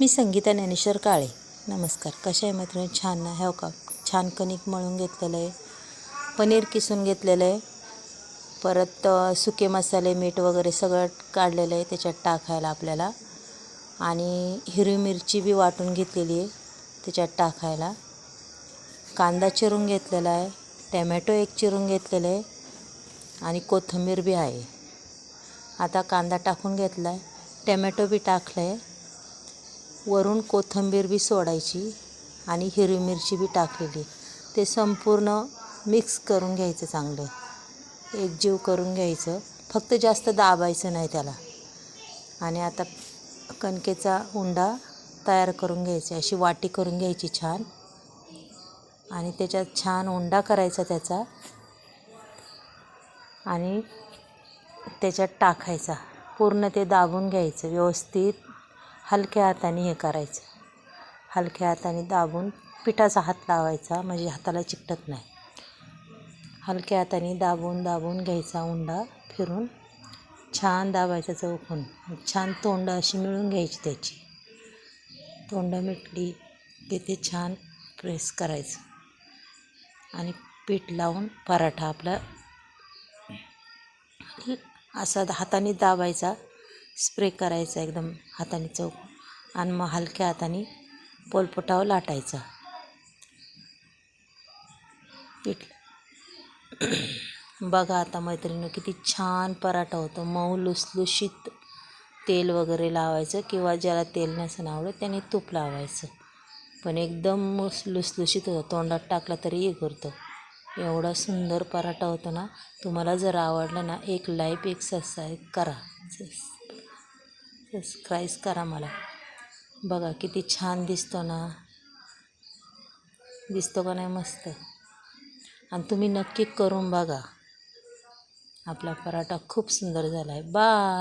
मी संगीता ज्ञानेश्वर काळे. नमस्कार. कशा आहे मात्र छान ना हो का? छान कणिक मळून घेतलेलं आहे. पनीर किसून घेतलेलं आहे. परत सुके मसाले मीठ वगैरे सगळं काढलेलं आहे त्याच्यात टाकायला आपल्याला. आणि हिरवी मिरची बी वाटून घेतलेली आहे त्याच्यात टाकायला. कांदा चिरून घेतलेला आहे. टॅमॅटो एक चिरून घेतलेलं आहे. आणि कोथिंबीर बी आहे. आता कांदा टाकून घेतला आहे टॅमॅटो बी टाकलं आहे वरून कोथिंबीर बी सोडायची आणि हिरवी मिरची बी टाकलेली. ते संपूर्ण मिक्स करून घ्यायचं चांगलं. एकजीव करून घ्यायचं. फक्त जास्त दाबायचं नाही त्याला. आणि आता कणकेचा उंडा तयार करून घ्यायचा. अशी वाटी करून घ्यायची छान. आणि त्याच्यात छान उंडा करायचा त्याचा. आणि त्याच्यात टाकायचा. पूर्ण ते दाबून घ्यायचं. व्यवस्थित हलक्या हाताने हे करायचं. हलक्या हाताने दाबून पिठाचा हात लावायचा म्हणजे हाताला चिकटत नाही. हलक्या हाताने दाबून दाबून घ्यायचा उंडा फिरून छान दाबायचा चौकून. छान तोंड अशी मिळून घ्यायची त्याची. तोंड मिटली की ते छान प्रेस करायचं. आणि पीठ लावून पराठा आपला असा हाताने दाबायचा. स्प्रे करायचा एकदम हाताने चौक आणि मग हलक्या हाताने पोलपटाव लाटायचा. बघा आता मैत्रिणीनं किती छान पराठा होतो. मऊ लुसलुशीत तेल वगैरे लावायचं किंवा ज्याला तेल नसेल आवडत त्याने तूप लावायचं. पण एकदम मुस लुसलुशीत होतं. तोंडात टाकला तरी हे करतो एवढा सुंदर पराठा होतो ना. तुम्हाला जर आवडला ना एक लाईफ एक सबस्क्राईब करा. सबस्क्राईब करा मला. बघा किती छान दिसतो ना. दिसतो का नाही मस्त. आणि तुम्ही नक्की करून बघा. आपला पराठा खूप सुंदर झाला आहे बा